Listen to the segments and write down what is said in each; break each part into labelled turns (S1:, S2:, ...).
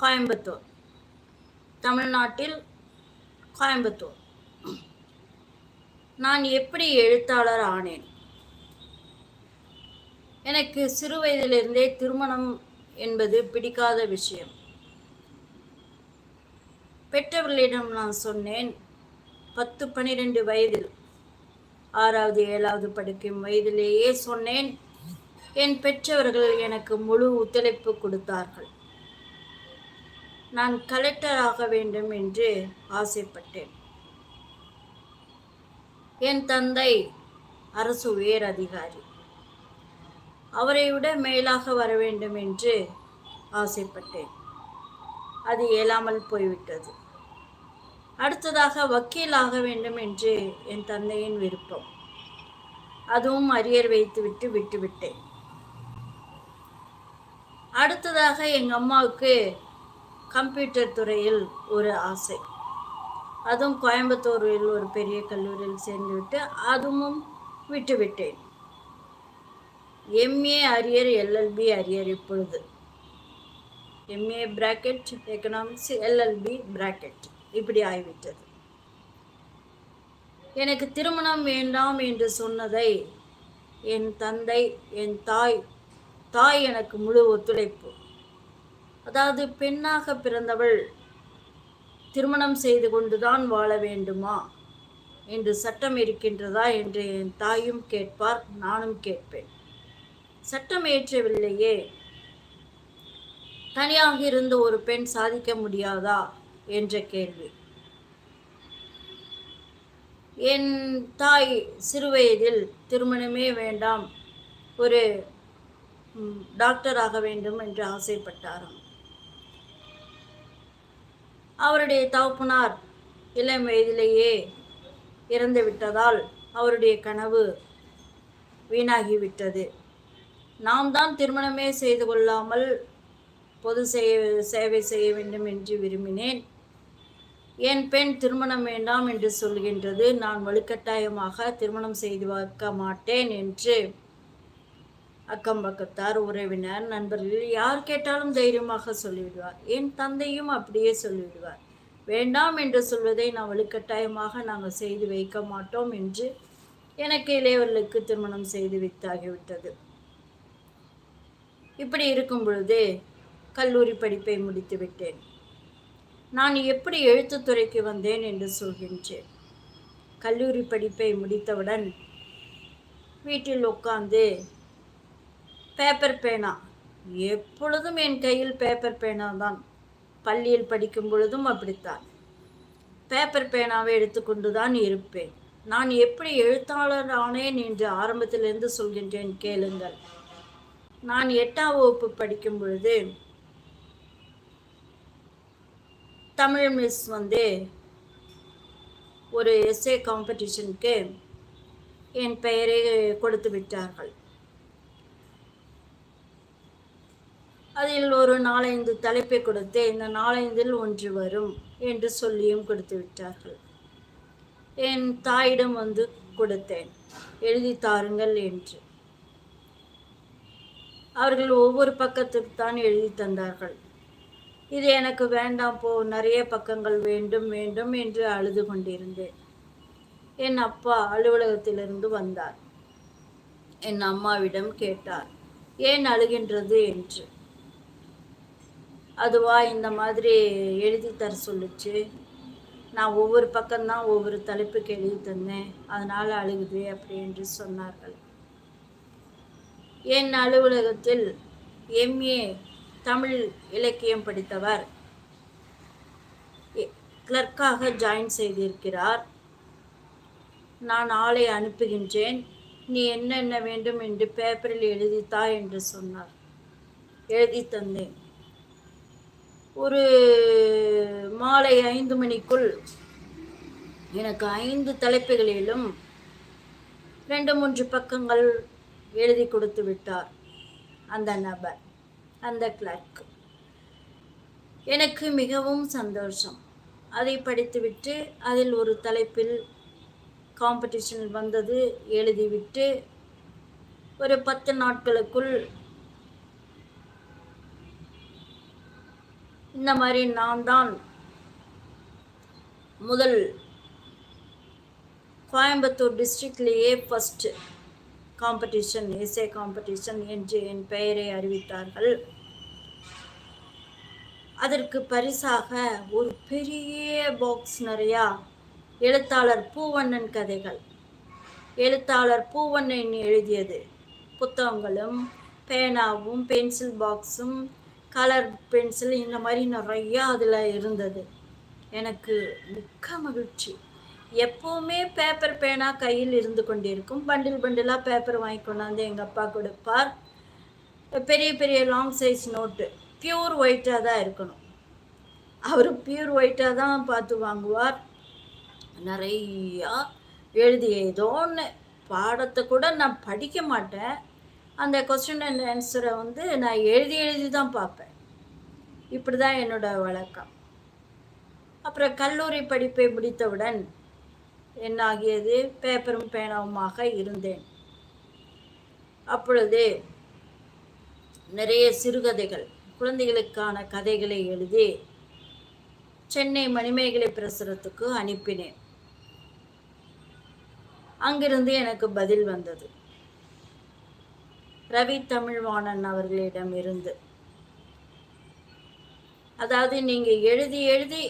S1: கோயம்புத்தூர். தமிழ்நாட்டில் கோயம்புத்தூர். நான் எப்படி எழுத்தாளர் ஆனேன்? எனக்கு சிறு வயதிலிருந்தே திருமணம் என்பது பிடிக்காத விஷயம். பெற்றவர்களிடம் நான் சொன்னேன் பத்து பன்னிரெண்டு வயதில் ஆறாவது ஏழாவது படிக்கும் வயதிலேயே சொன்னேன் என் பெற்றவர்கள் எனக்கு முழு ஒத்துழைப்பு கொடுத்தார்கள். நான் கலெக்டர் ஆக வேண்டும் என்று ஆசைப்பட்டேன். என் தந்தை அரசு உயர் அதிகாரி. அவரை விட மேலாக வர வேண்டும் என்று ஆசைப்பட்டேன். அது இயலாமல் போய்விட்டது. அடுத்ததாக வக்கீல் ஆக வேண்டும் என்று என் தந்தையின் விருப்பம். அதுவும் அரியர் வைத்துவிட்டு விட்டுவிட்டேன். அடுத்ததாக எங்கள் அம்மாவுக்கு கம்ப்யூட்டர் துறையில் ஒரு ஆசை. அதுவும் கோயம்புத்தூரில் ஒரு பெரிய கல்லூரியில் சேர்ந்துவிட்டு அதுவும் விட்டுவிட்டேன். எம்ஏ அரியர் எல்எல்பி அரியர் இப்பொழுது. MA bracket economics LLB bracket இப்படி ஆகிவிட்டது எனக்கு திருமணம் வேண்டாம் என்று சொன்னதை என் தந்தை என் தாய் தாய் எனக்கு முழு ஒத்துழைப்பு. அதாவது பெண்ணாக பிறந்தவள் திருமணம் செய்து கொண்டுதான் வாழ வேண்டுமா? என்று சட்டம் இருக்கின்றதா என்று என் தாயும் கேட்பார் நானும் கேட்பேன். சட்டம் ஏற்றவில்லையே. தனியாக இருந்து ஒரு பெண் சாதிக்க முடியாதா? என்ற கேள்வி. என் தாய் சிறுவயதில் திருமணமே வேண்டாம் ஒரு டாக்டர் ஆக வேண்டும் என்று ஆசைப்பட்டாராம். அவருடைய தகப்பனார் இளம் வயதிலேயே இறந்து விட்டதால் அவருடைய கனவு வீணாகிவிட்டது. நாம் தான் திருமணமே செய்து கொள்ளாமல் பொது சேவை சேவை செய்ய வேண்டும் என்று விரும்பினேன். என் பெண் திருமணம் வேண்டாம் என்று சொல்கின்றது. நான் வலுக்கட்டாயமாக திருமணம் செய்து வைக்க மாட்டேன் என்று அக்கம் பக்கத்தார் உறவினர் நண்பர்கள் யார் கேட்டாலும் தைரியமாக சொல்லிவிடுவார். என் தந்தையும் அப்படியே சொல்லிவிடுவார். வேண்டாம் என்று சொல்வதை நான் வலுக்கட்டாயமாக நாங்கள் செய்து வைக்க மாட்டோம் என்று எனக்கு இளையவர்களுக்கு திருமணம் செய்து வைத்தாகிவிட்டது. இப்படி இருக்கும் பொழுது கல்லூரி படிப்பை முடித்து விட்டேன். நான் எப்படி எழுத்துத்துறைக்கு வந்தேன் என்று சொல்கின்றேன். கல்லூரி படிப்பை முடித்தவுடன் வீட்டில் உட்கார்ந்து பேப்பர் பேனா. எப்பொழுதும் என் கையில் பேப்பர் பேனா தான் பள்ளியில் படிக்கும் பொழுதும் அப்படித்தான். பேப்பர் பேனாவை எடுத்துக்கொண்டு தான் இருப்பேன். நான் எப்படி எழுத்தாளர் ஆனேன் என்று ஆரம்பத்திலிருந்து சொல்கின்றேன் கேளுங்கள். நான் எட்டாம் வகுப்பு படிக்கும் பொழுது தமிழ் மிஸ் வந்து ஒரு எஸ்ஏ காம்படிஷனுக்கு என் பெயரை கொடுத்து விட்டார்கள். அதில் ஒரு நாலஞ்சு தலைப்பை கொடுத்து இந்த நாலைந்தில் ஒன்று வரும் என்று சொல்லியும் கொடுத்து விட்டார்கள். என் தாயிடம் வந்து கொடுத்தேன். எழுதி தாருங்கள் என்று. அவர்கள் ஒவ்வொரு பக்கத்துக்கு தான் எழுதி தந்தார்கள். இது எனக்கு வேண்டாம் போ நிறைய பக்கங்கள் வேண்டும் வேண்டும் என்று அழுது கொண்டிருந்தேன். என் அப்பா அலுவலகத்திலிருந்து வந்தார். என் அம்மாவிடம் கேட்டார் ஏன் அழுகின்றது? என்று. அதுவா இந்த மாதிரி எழுதி தர சொல்லுச்சு. நான் ஒவ்வொரு பக்கம்தான் ஒவ்வொரு தலைப்புக்கு எழுதி தந்தேன். அதனால் அழுகுது அப்படி என்று சொன்னார்கள். என் அலுவலகத்தில் எம்ஏ தமிழ் இலக்கியம் படித்தவர். கிளர்க்காக ஜாயின் செய்திருக்கிறார். நான் ஆளை அனுப்புகின்றேன். நீ என்னென்ன வேண்டும் என்று பேப்பரில் எழுதித்தா என்று சொன்னார். எழுதி தந்தேன். ஒரு மாலை ஐந்து மணிக்குள் எனக்கு ஐந்து தலைப்புகளிலும் ரெண்டு மூன்று பக்கங்கள் எழுதி கொடுத்து விட்டார் அந்த நபர் அந்த கிளர்க் எனக்கு மிகவும் சந்தோஷம். அதை படித்துவிட்டு அதில் ஒரு தலைப்பில் காம்படிஷன் வந்தது எழுதிவிட்டு ஒரு பத்து நாட்களுக்குள் இந்த மாதிரி நான் தான் முதல் கோயம்புத்தூர் டிஸ்ட்ரிக்ட்லேயே ஃபஸ்ட்டு காம்படிஷன் எஸ்ஏ காம்படிஷன் என்று என் பெயரை அறிவித்தார்கள். அதற்கு பரிசாக ஒரு பெரிய பாக்ஸ் நிறையா எழுத்தாளர் பூவண்ணன் கதைகள். எழுத்தாளர் பூவண்ணன் எழுதியது. புத்தகங்களும் பேனாவும் பென்சில் பாக்ஸும் கலர் பென்சில் இந்த மாதிரி நிறையா அதில் இருந்தது. எனக்கு மிக்க மகிழ்ச்சி. எப்போவுமே பேப்பர் பேனா கையில் இருந்து கொண்டிருக்கும். பண்டில் பண்டிலாக பேப்பர் வாங்கி கொண்டாந்து எங்கள் அப்பா கொடுப்பார். பெரிய பெரிய லாங் சைஸ் நோட்டு பியூர் ஒயிட்டாக தான் இருக்கணும். அவர் பியூர் ஒயிட்டாக தான் பார்த்து வாங்குவார். நிறையா எழுதி ஏதோ ஒன்று பாடத்தை கூட நான் படிக்க மாட்டேன். அந்த கொஸ்டின் அண்ட் ஆன்சரை வந்து நான் எழுதி எழுதி தான் பார்ப்பேன். இப்படி தான் என்னோட வழக்கம். அப்புறம் கல்லூரி படிப்பை முடித்தவுடன் என்னாகியது பேப்பரும் பேனாவுமாக இருந்தேன். அப்பொழுது நிறைய சிறுகதைகள் குழந்தைகளுக்கான கதைகளை எழுதி சென்னை மணிமேகலை பிரசுரத்துக்கு அனுப்பினேன். அங்கிருந்து எனக்கு பதில் வந்தது. ரவி தமிழ்வாணன் அவர்களிடம் இருந்து. அதாவது நீங்கள் எழுதி எழுதி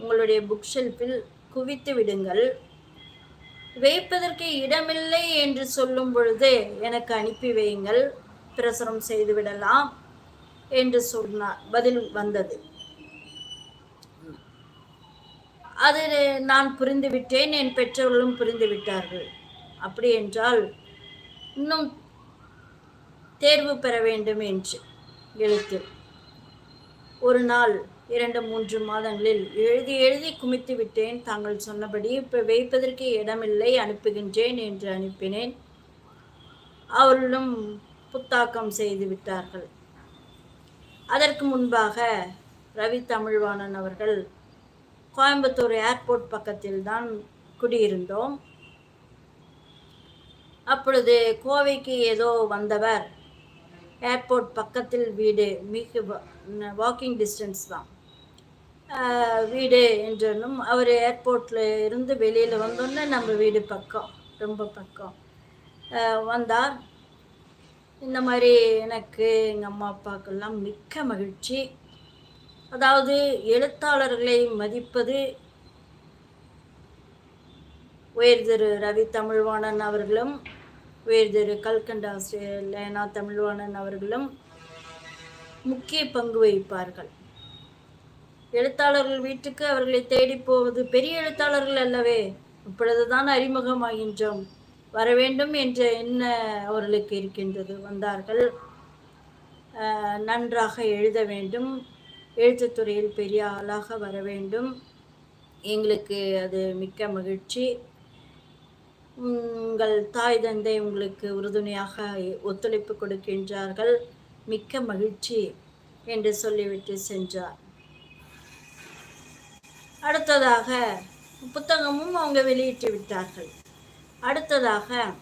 S1: உங்களுடைய புக் ஷெல்ஃபில் குவித்து விடுங்கள். வைப்பதற்கு இடமில்லை என்று சொல்லும் பொழுது எனக்கு அனுப்பி வையுங்கள். பிரசுரம் செய்து விடலாம் என்று சொன்னார் பதில் வந்தது. அது நான் புரிந்துவிட்டேன் என் பெற்றோர்களும் புரிந்துவிட்டார்கள். அப்படி என்றால் இன்னும் தேர்வு பெற வேண்டும் என்று. எழுத்து. ஒரு நாள் இரண்டு மூன்று மாதங்களில் எழுதி எழுதி குமித்து விட்டேன். தாங்கள் சொன்னபடி இப்போ வைப்பதற்கு இடமில்லை அனுப்புகின்றேன் என்று அனுப்பினேன். அவர்களும் புத்தாக்கம் செய்து விட்டார்கள். அதற்கு முன்பாக ரவி தமிழ்வாணன் அவர்கள் கோயம்புத்தூர் ஏர்போர்ட் பக்கத்தில் தான் குடியிருந்தோம். அப்பொழுது கோவைக்கு ஏதோ வந்தவர் ஏர்போர்ட் பக்கத்தில் வீடு மிக வாக்கிங் டிஸ்டன்ஸ் தான். வீடு என்றனும் அவர் ஏர்போர்ட்டில் இருந்து வெளியில் வந்தோன்னே நம்ம வீடு பக்கம் ரொம்ப பக்கம். வந்தார். இந்த மாதிரி எனக்கு எங்கள் அம்மா அப்பாக்கெல்லாம் மிக்க மகிழ்ச்சி. அதாவது எழுத்தாளர்களை மதிப்பது உயர் திரு ரவி தமிழ்வாணன் அவர்களும் உயர்திரு கல்கண்ட ஆசிரியர் லேனா தமிழ்வாணன் அவர்களும் முக்கிய பங்கு வகிப்பார்கள். எழுத்தாளர்கள் வீட்டுக்கு அவர்களை தேடி போவது பெரிய எழுத்தாளர்கள் அல்லவே இப்பொழுதுதான் அறிமுகமாகின்றோம். வர வேண்டும் என்ற எண்ண அவர்களுக்கு இருக்கின்றது. வந்தார்கள். நன்றாக எழுத வேண்டும். எழுத்துத்துறையில் பெரிய ஆளாக வர வேண்டும். எங்களுக்கு அது மிக்க மகிழ்ச்சி. உங்கள் தாய் தந்தை உங்களுக்கு உறுதுணையாக ஒத்துழைப்பு கொடுக்கின்றார்கள். மிக்க மகிழ்ச்சி என்று சொல்லிவிட்டு சென்றார். அடுத்ததாக புத்தகமும் அவங்க வெளியிட்டு விட்டார்கள். அடுத்ததாக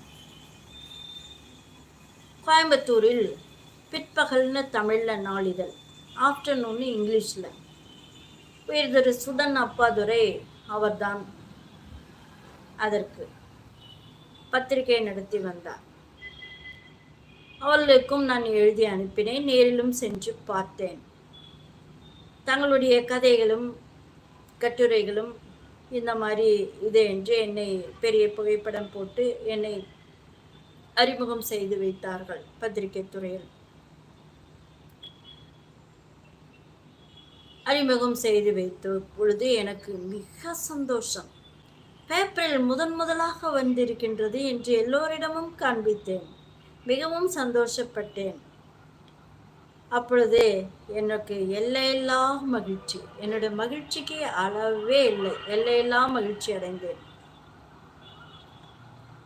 S1: கோயம்புத்தூரில் பிற்பகல்னு தமிழில் நாளிதழ் ஆஃப்டர்நூன் இங்கிலீஷில். உயர் சுதன் சுடன் அப்பாதுரை அவர்தான் அதற்கு. பத்திரிகை நடத்தி வந்தார். அவர்களுக்கும் நான் எழுதி அனுப்பினேன் நேரிலும் சென்று பார்த்தேன். தங்களுடைய கதைகளும் கட்டுரைகளும் இந்த மாதிரி இது என்று என்னை பெரிய புகைப்படம் போட்டு என்னை அறிமுகம் செய்து வைத்தார்கள் பத்திரிகை துறையில். அறிமுகம் செய்து வைத்த பொழுது எனக்கு மிக சந்தோஷம். பேப்பரில் முதன் முதலாக வந்திருக்கின்றது என்று எல்லோரிடமும் காண்பித்தேன். மிகவும் சந்தோஷப்பட்டேன். அப்பொழுது எனக்கு எல்லையில்லா மகிழ்ச்சி. என்னுடைய மகிழ்ச்சிக்கு அளவே இல்லை. எல்லையில்லா மகிழ்ச்சி அடைந்தேன்.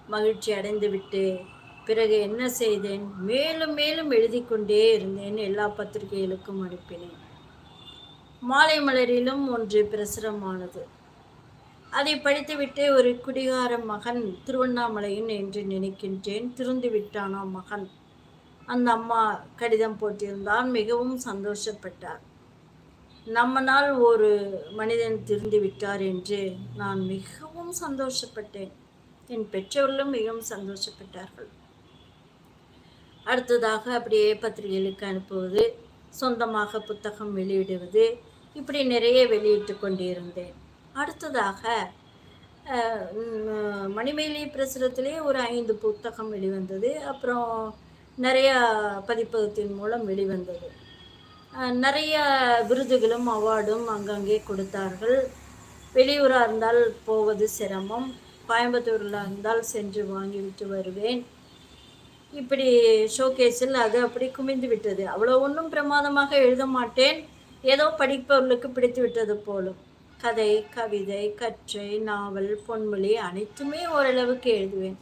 S1: மகிழ்ச்சி அடைந்துவிட்டு பிறகு என்ன செய்தேன்? மேலும் மேலும் எழுதி கொண்டே இருந்தேன். எல்லா பத்திரிகைகளுக்கும் அனுப்பினேன். மாலை மலரிலும் ஒன்று பிரசுரமானது. அதை படித்துவிட்டு ஒரு குடிகார மகன் திருவண்ணாமலையின் என்று நினைக்கின்றேன். திருந்து விட்டானா மகன்? அந்த அம்மா கடிதம் போட்டிருந்தார் மிகவும் சந்தோஷப்பட்டார். நம்மனால் ஒரு மனிதன் திருந்து விட்டார் என்று நான் மிகவும் சந்தோஷப்பட்டேன். என் பெற்றோர்களும் மிகவும் சந்தோஷப்பட்டார்கள். அடுத்ததாக அப்படியே பத்திரிகைகளுக்கு அனுப்புவது சொந்தமாக புத்தகம் வெளியிடுவது இப்படி நிறைய வெளியிட்டு கொண்டிருந்தேன். அடுத்ததாக மணிமேலி பிரசுரத்திலே ஒரு ஐந்து புத்தகம் வெளிவந்தது. அப்புறம் நிறைய பதிப்பகத்தின் மூலம் வெளிவந்தது. நிறைய விருதுகளும் அவார்டும் அங்கங்கே கொடுத்தார்கள். வெளியூராக இருந்தால் போவது சிரமம். கோயம்புத்தூரில் இருந்தால் சென்று வாங்கிவிட்டு வருவேன். இப்படி ஷோகேஸில் அது அப்படி குமிந்து விட்டது. அவ்வளோ ஒன்றும் பிரமாதமாக எழுத மாட்டேன். ஏதோ படிப்பவர்களுக்கு பிடித்து விட்டது போலும். கதை கவிதை கற்றை நாவல் பொன்மொழி அனைத்துமே ஓரளவுக்கு எழுதுவேன்.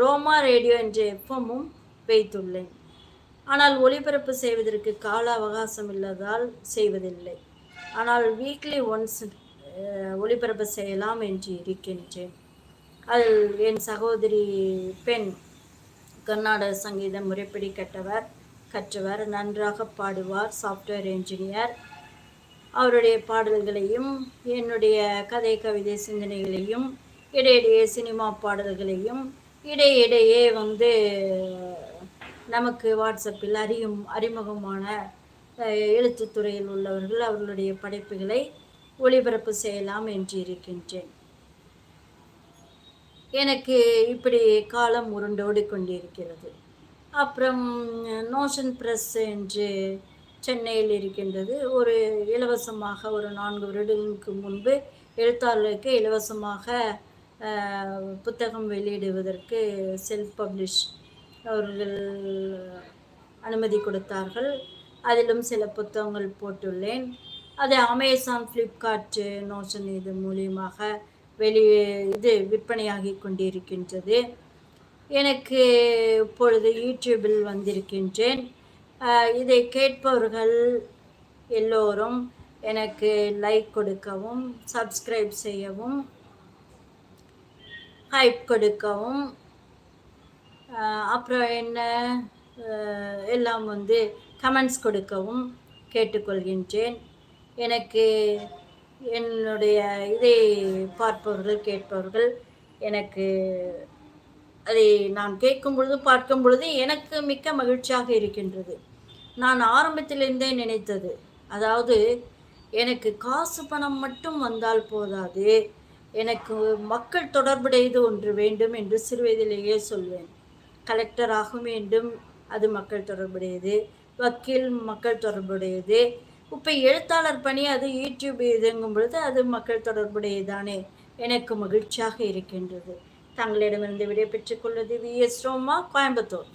S1: ரோமா ரேடியோ என்ற எஃப்எம்மும் வைத்துள்ளேன். ஆனால் ஒளிபரப்பு செய்வதற்கு கால அவகாசம் இல்லாதால் செய்வதில்லை. ஆனால் வீக்லி ஒன்ஸ் ஒளிபரப்பு செய்யலாம் என்று இருக்கின்றேன். அதில் என் சகோதரி பெண் கர்நாடக சங்கீதம் முறைப்படி கற்றவர் கற்றவர் நன்றாக பாடுவார் சாஃப்ட்வேர் என்ஜினியர் அவருடைய பாடல்களையும் என்னுடைய கதை கவிதை சிந்தனைகளையும் இடையிடையே சினிமா பாடல்களையும் இடையிடையே வந்து நமக்கு வாட்ஸ்அப்பில் அறியும் அறிமுகமான எழுத்துத்துறையில் உள்ளவர்கள் அவர்களுடைய படைப்புகளை ஒளிபரப்பு செய்யலாம் என்று இருக்கின்றேன். எனக்கு இப்படி காலம் உருண்டோடி கொண்டிருக்கிறது அப்புறம் நோஷன் ப்ரெஸ் என்று சென்னையில் இருக்கின்றது. ஒரு இலவசமாக ஒரு நான்கு வருடங்களுக்கு முன்பு எழுத்தாளர்களுக்கு இலவசமாக புத்தகம் வெளியிடுவதற்கு செல்ஃப் பப்ளிஷ் அவர்கள் அனுமதி கொடுத்தார்கள். அதிலும் சில புத்தகங்கள் போட்டுள்ளேன். அது அமேசான் ஃப்ளிப்கார்ட் நோஷன் இது மூலியமாக வெளியே இது விற்பனையாகி கொண்டிருக்கின்றது. எனக்கு இப்பொழுது யூடியூபில் வந்திருக்கின்றேன். இதை கேட்பவர்கள் எல்லோரும் எனக்கு லைக் கொடுக்கவும் சப்ஸ்கிரைப் செய்யவும் ஹைப் கொடுக்கவும் அப்புறம் என்ன எல்லாம் வந்து கமெண்ட்ஸ் கொடுக்கவும் கேட்டுக்கொள்கின்றேன். எனக்கு என்னுடைய இதை பார்ப்பவர்கள் கேட்பவர்கள் எனக்கு அதை நான் கேட்கும் பொழுது பார்க்கும் பொழுது எனக்கு மிக்க மகிழ்ச்சியாக இருக்கின்றது. நான் ஆரம்பத்திலிருந்தே நினைத்தது. அதாவது எனக்கு காசு பணம் மட்டும் வந்தால் போதாது. எனக்கு மக்கள் தொடர்புடையது ஒன்று வேண்டும் என்று சிறுவயதிலேயே சொல்வேன். கலெக்டர் ஆக வேண்டும் அது மக்கள் தொடர்புடையது. வக்கீல் மக்கள் தொடர்புடையது. இப்போ எழுத்தாளர் பணி அது யூடியூப் இதுங்கும் பொழுது அது மக்கள் தொடர்புடையதானே எனக்கு மகிழ்ச்சியாக இருக்கின்றது. தங்களிடமிருந்து விடை கொள்வது வி எஸ் ரோமா கோயம்புத்தூர்.